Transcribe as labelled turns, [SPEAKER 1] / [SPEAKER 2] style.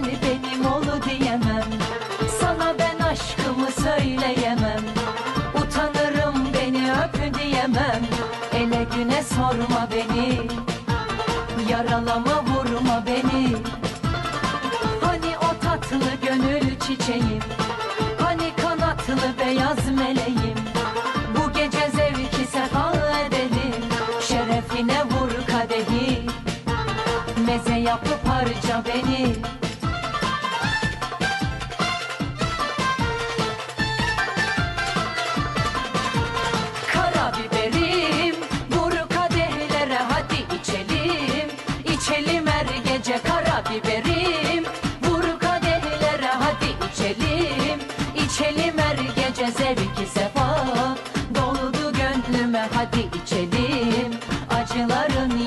[SPEAKER 1] gel benim ol diyemem. Sana ben aşkımı söyleyemem. Utanırım beni öp diyemem. Ele güne sorma beni. Yaralama vurma beni. Hani o tatlı gönül çiçeğim? Hani kanatlı beyaz meleğim? Bu gece zevki sefa edelim. Şerefine vur kadehi. Meze yapıp harca beni içtikçe zevki sefa. Doldu gönlüme hadi içelim. Acıların